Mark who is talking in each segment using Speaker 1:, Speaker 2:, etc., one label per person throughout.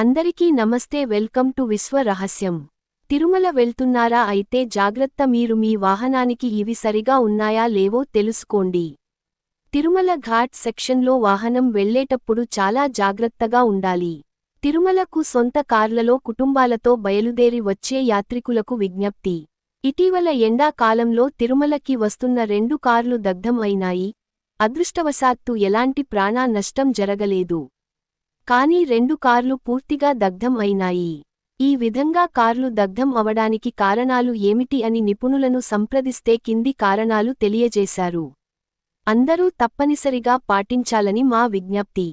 Speaker 1: అందరికీ నమస్తే welcome to విశ్వ రహస్యం. తిరుమల వెళ్తున్నారా అయితే జాగ్రత్త మీరు మీ వాహనానికి ఇవి సరిగా ఉన్నాయా లేవో తెలుసుకోండి. తిరుమల ఘాట్ సెక్షన్లో వాహనం వెళ్ళేటప్పుడు చాలా జాగ్రత్తగా ఉండాలి. తిరుమలకు సొంత కార్లలో కుటుంబాలతో బయలుదేరి వచ్చే యాత్రికులకు విజ్ఞప్తి. ఇటీవల ఎండాకాలంలో తిరుమలకి వస్తున్న రెండు కార్లు దగ్ధం అయినాయి. అదృష్టవశాత్తు ఎలాంటి ప్రాణా నష్టం జరగలేదు. కానీ రెండు కార్లు పూర్తిగా దగ్ధం అయినాయి. ఈ విధంగా కార్లు దగ్ధం అవడానికి కారణాలు ఏమిటి అని నిపుణులను సంప్రదిస్తే కింది కారణాలు తెలియజేశారు. అందరూ తప్పనిసరిగా పాటించాలని మా విజ్ఞప్తి.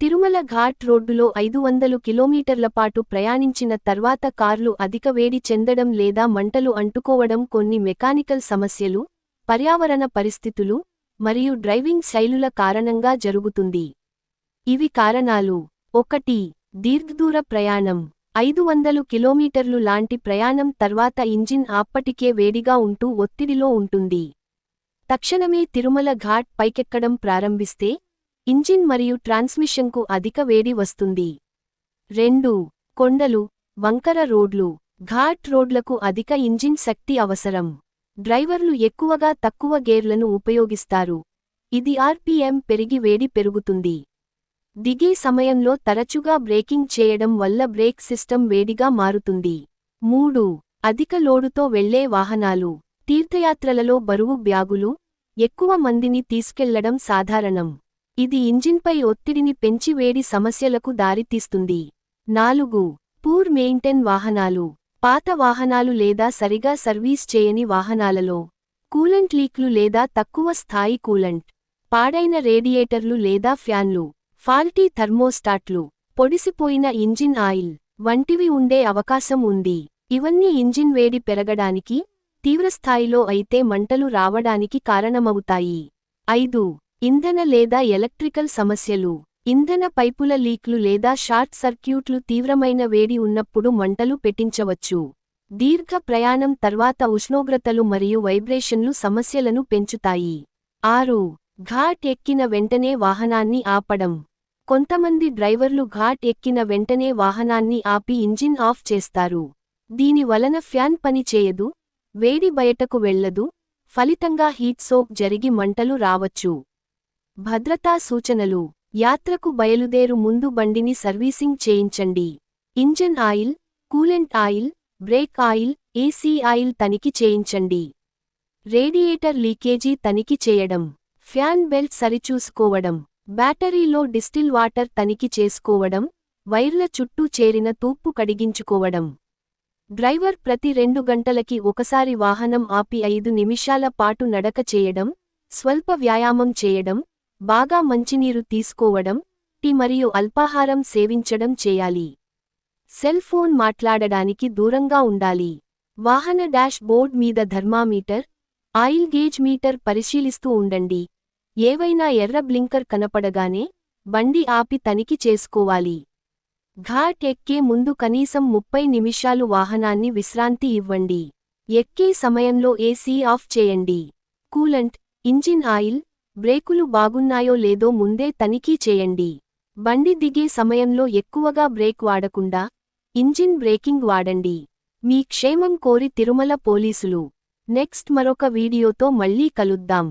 Speaker 1: తిరుమల ఘాట్ రోడ్డులో ఐదు వందలు కిలోమీటర్లపాటు ప్రయాణించిన తర్వాత కార్లు అధిక వేడి చెందడం లేదా మంటలు అంటుకోవడం కొన్ని మెకానికల్ సమస్యలు పర్యావరణ పరిస్థితులు మరియు డ్రైవింగ్ శైలుల కారణంగా జరుగుతుంది. ఇవి కారణాలు. ఒకటి దీర్ఘదూర ప్రయాణం. ఐదు వందలు కిలోమీటర్లు లాంటి ప్రయాణం తర్వాత ఇంజిన్ అప్పటికే వేడిగా ఉంటూ ఒత్తిడిలో ఉంటుంది. తక్షణమే తిరుమల ఘాట్ పైకెక్కడం ప్రారంభిస్తే ఇంజిన్ మరియు ట్రాన్స్మిషన్కు అధిక వేడి వస్తుంది. రెండు కొండలు వంకర రోడ్లు. ఘాట్ రోడ్లకు అధిక ఇంజిన్ శక్తి అవసరం. డ్రైవర్లు ఎక్కువగా తక్కువ గేర్లను ఉపయోగిస్తారు. ఇది ఆర్పిఎం పెరిగి వేడి పెరుగుతుంది. దిగే సమయంలో తరచుగా బ్రేకింగ్ చేయడం వల్ల బ్రేక్ సిస్టమ్ వేడిగా మారుతుంది. మూడు అధిక లోడుతో వెళ్ళే వాహనాలు. తీర్థయాత్రలలో బరువు బ్యాగులు ఎక్కువ మందిని తీసుకెళ్ళడం సాధారణం. ఇది ఇంజిన్పై ఒత్తిడిని పెంచి వేడి సమస్యలకు దారితీస్తుంది. నాలుగు పూర్ మెయింటెన్ వాహనాలు. పాత వాహనాలు లేదా సరిగా సర్వీస్ చేయని వాహనాలలో. కూలంట్ లీక్లు లేదా తక్కువ స్థాయి కూలంట్. పాడైన రేడియేటర్లు లేదా ఫ్యాన్లు. ఫాల్టీ థర్మోస్టాట్లు పొడిసిపోయిన ఇంజిన్ ఆయిల్ వంటివి ఉండే అవకాశం ఉంది. ఇవన్నీ ఇంజిన్ వేడి పెరగడానికి తీవ్రస్థాయిలో అయితే మంటలు రావడానికి కారణమవుతాయి. ఐదు. ఇంధన లేదా ఎలక్ట్రికల్ సమస్యలు. ఇంధన పైపుల లీక్లు లేదా షార్ట్ సర్క్యూట్లు తీవ్రమైన వేడి ఉన్నప్పుడు మంటలు పెట్టించవచ్చు. దీర్ఘ ప్రయాణం తర్వాత ఉష్ణోగ్రతలు మరియు వైబ్రేషన్లు సమస్యలను పెంచుతాయి. ఆరు. ఘాట్ ఎక్కిన వెంటనే వాహనాన్ని ఆపడం. కొంతమంది డ్రైవర్లు ఘాట్ ఎక్కిన వెంటనే వాహనాన్ని ఆపి ఇంజిన్ ఆఫ్ చేస్తారు. దీని వలన ఫ్యాన్ పని చేయదు వేడి బయటకు వెళ్ళదు ఫలితంగా హీట్ సోక్ జరిగి మంటలు రావచ్చు. భద్రతా సూచనలు. యాత్రకు బయలుదేరు ముందు బండిని సర్వీసింగ్ చేయించండి. Engine oil coolant oil brake oil AC oil తనిఖీ చేయించండి. రేడియేటర్ లీకేజీ తనిఖీ చేయడం. ఫ్యాన్ బెల్ట్ సరిచూసుకోవడం. బ్యాటరీలో డిస్టిల్ వాటర్ తనిఖీ చేసుకోవడం వైర్ల చుట్టూ చేరిన తూప్పు కడిగించుకోవడం. డ్రైవర్ ప్రతి రెండు గంటలకి ఒకసారి వాహనం ఆపి ఐదు నిమిషాల పాటు నడక చేయడం స్వల్ప వ్యాయామం చేయడం బాగా మంచినీరు తీసుకోవడం టీ మరియు అల్పాహారం సేవించడం చేయాలి. సెల్ ఫోన్ మాట్లాడడానికి దూరంగా ఉండాలి. వాహన డాష్ బోర్డ్ మీద థర్మామీటర్ ఆయిల్ గేజ్ మీటర్ పరిశీలిస్తూ ఉండండి. ఏవైనా ఎర్ర బ్లింకర్ కనపడగానే బండి ఆపి తనిఖీ చేసుకోవాలి. ఘాట్ ఎక్కే ముందు కనీసం ముప్పై నిమిషాలు వాహనాన్ని విశ్రాంతి ఇవ్వండి. ఎక్కే సమయంలో ఏసీ ఆఫ్ చేయండి. కూలంట్ ఇంజిన్ ఆయిల్ బ్రేకులు బాగున్నాయో లేదో ముందే తనిఖీ చేయండి. బండి దిగే సమయంలో ఎక్కువగా బ్రేక్ వాడకుండా ఇంజిన్ బ్రేకింగ్ వాడండి. మీ క్షేమం కోరి తిరుమల పోలీసులు. నెక్స్ట్ మరొక వీడియోతో మళ్ళీ కలుద్దాం.